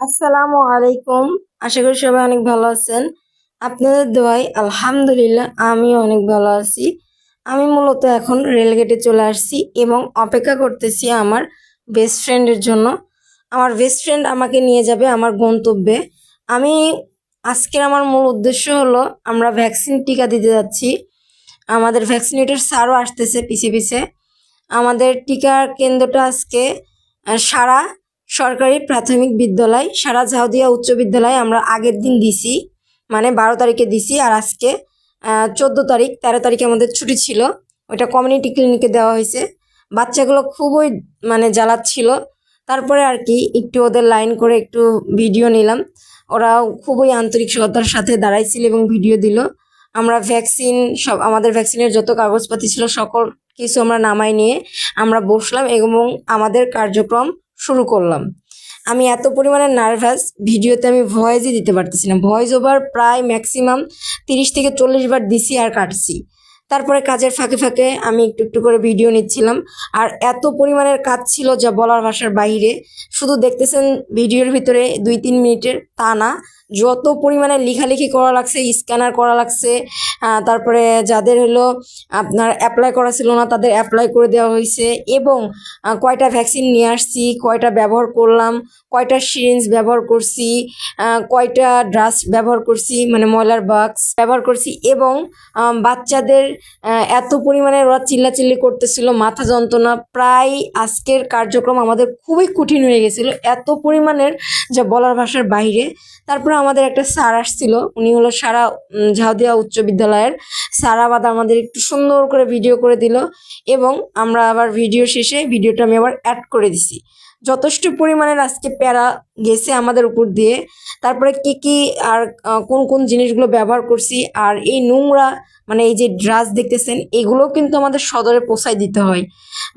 আসসালামু আলাইকুম। আশা করি সবাই অনেক ভালো আছেন। আপনাদের দোয়াই আলহামদুলিল্লাহ আমি অনেক ভালো আছি। আমি মূলত এখন রেলগেটে চলে আসছি এবং অপেক্ষা করতেছি আমার বেস্ট ফ্রেন্ডের জন্য। আমার বেস্ট ফ্রেন্ড আমাকে নিয়ে যাবে আমার গন্তব্যে। আমি, আজকের আমার মূল উদ্দেশ্য হলো আমরা ভ্যাকসিন টিকা দিতে যাচ্ছি। আমাদের ভ্যাকসিনেটর স্যারও আসতেছে পিছে পিছে। আমাদের টিকার কেন্দ্রটা আজকে সারা সরকারি প্রাথমিক বিদ্যালয় সারা ঝাউদিয়া উচ্চ বিদ্যালয় আমরা আগের দিন দিছি মানে বারো তারিখে দিছি আর আজকে চোদ্দ তারিখ, তেরো তারিখে আমাদের ছুটি ছিল। ওটা কমিউনিটি ক্লিনিকে দেওয়া হয়েছে। বাচ্চাগুলো খুবই মানে জ্বালাচ্ছিল। তারপরে আর কি, একটু ওদের লাইন করে একটু ভিডিও নিলাম। ওরা খুবই আন্তরিক আন্তরিকতার সাথে দাঁড়াইছিল এবং ভিডিও দিল। আমরা ভ্যাকসিন সব, আমাদের ভ্যাকসিনের যত কাগজপাতি ছিল, সকল কিছু আমরা নামাই নিয়ে আমরা বসলাম এবং আমাদের কার্যক্রম শুরু করলাম। আমি এত পরিমাণে নার্ভাস ভিডিওতে আমি ভয়েসই দিতে পারতেছি না। ভয়েস ওভার প্রায় ম্যাক্সিমাম তিরিশ থেকে চল্লিশ বার দিছি আর কাটছি। তারপরে কাজের ফাঁকে ফাঁকে আমি একটু একটু করে ভিডিও নিচ্ছিলাম। আর এত পরিমাণের কাজ ছিল যা বলার ভাষার বাইরে শুধু দেখতেছেন ভিডিওর ভিতরে দুই তিন মিনিটের তা না। যত পরিমাণে লেখালেখি করা লাগছে স্ক্যানার করা লাগছে তারপরে যাদের হলো আপনার অ্যাপ্লাই করা ছিল না, তাদের অ্যাপ্লাই করে দেওয়া হয়েছে এবং কয়টা ভ্যাকসিন নিয়ে আসছি, কয়টা ব্যবহার করলাম, কয়টা সিরিঞ্জ ব্যবহার করছি কয়টা ড্রাস ব্যবহার করছি মানে ময়লার বাক্স ব্যবহার করছি এবং বাচ্চাদের এত পরিমাণে ওরা চিল্লাচিল্লি করতেছিল, মাথা যন্ত্রণা, প্রায় আজকের কার্যক্রম আমাদের খুবই কঠিন হয়ে গেছিল, এত পরিমাণের যা বলার ভাষার বাইরে। তারপরে আমাদের একটা স্যার আসছিল, উনি হলো সারা ঝাউদিয়া উচ্চ বিদ্যালয়ের স্যার আবার আমাদের একটু সুন্দর করে ভিডিও করে দিল এবং আমরা আবার ভিডিও শেষে ভিডিওটা আমি আবার অ্যাড করে দিছি। যথেষ্ট পরিমাণের আজকে প্যারা গেছে আমাদের উপর দিয়ে। তারপরে কি কি আর কোন কোন জিনিসগুলো ব্যবহার করছি আর এই নোংরা মানে এই যে ড্রাস দেখতেছেন, এগুলো কিন্তু আমাদের সদরে পোষায় দিতে হয়।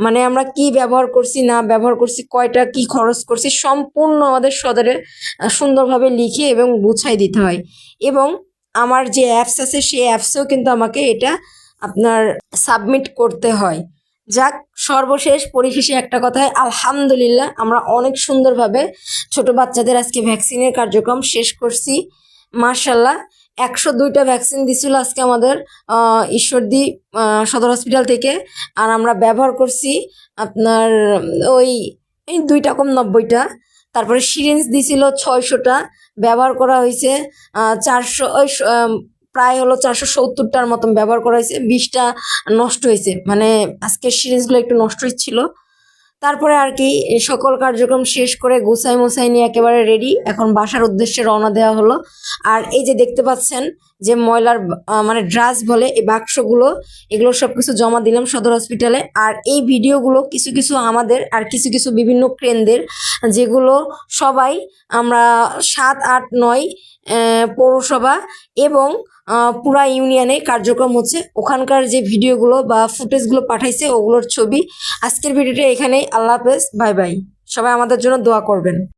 মানে আমরা কি ব্যবহার করছি, না ব্যবহার করছি, কয়টা কি খরচ করছি, সম্পূর্ণ আমাদের সদরে সুন্দরভাবে লিখে এবং গুছাই দিতে হয়। এবং আমার যে অ্যাপস আছে, সেই অ্যাপসেও কিন্তু আমাকে এটা আপনার সাবমিট করতে হয়। যাক, সর্বশেষ পরিশেষে একটা কথায় আলহামদুলিল্লাহ, আমরা অনেক সুন্দরভাবে ছোট বাচ্চাদের আজকে ভ্যাকসিনের কার্যক্রম শেষ করছি। মার্শাল্লাহ একশো দুইটা ভ্যাকসিন দিছিল আজকে আমাদের ঈশ্বরদী সদর হসপিটাল থেকে। আর আমরা ব্যবহার করছি আপনার ওই দুইটা কম নব্বইটা। তারপরে সিরিঞ্জ দিছিল ছয়শোটা, ব্যবহার করা হয়েছে চারশো প্রায় হলো চারশো সত্তরটার মতন ব্যবহার করা হয়েছে, বিশটা নষ্ট হয়েছে। মানে আজকের সিরিঞ্জগুলো একটু নষ্ট হচ্ছিল। তারপরে আর কি সকল কার্যক্রম শেষ করে গোসাই মোসাই নিয়ে একেবারে রেডি এখন বাসার উদ্দেশ্যে রওনা দেওয়া হলো। আর এই যে দেখতে পাচ্ছেন যে ময়লার মানে ড্রাস বলে এই বাক্সগুলো, এগুলো সব কিছু জমা দিলাম সদর হসপিটালে আর এই ভিডিওগুলো কিছু কিছু আমাদের আর কিছু কিছু বিভিন্ন কেন্দ্রের যেগুলো সবাই আমরা সাত, আট, নয় পৌরসভা এবং পুরা ইউনিয়নে কার্যক্রম হচ্ছে। ওখানকার যে ভিডিওগুলো বা ফুটেজগুলো পাঠাইছে, ওগুলোর ছবি। আজকের ভিডিওটা এখানেই। আল্লাহ হাফেজ। Bye bye. সবাই আমাদের জন্য দোয়া করবেন।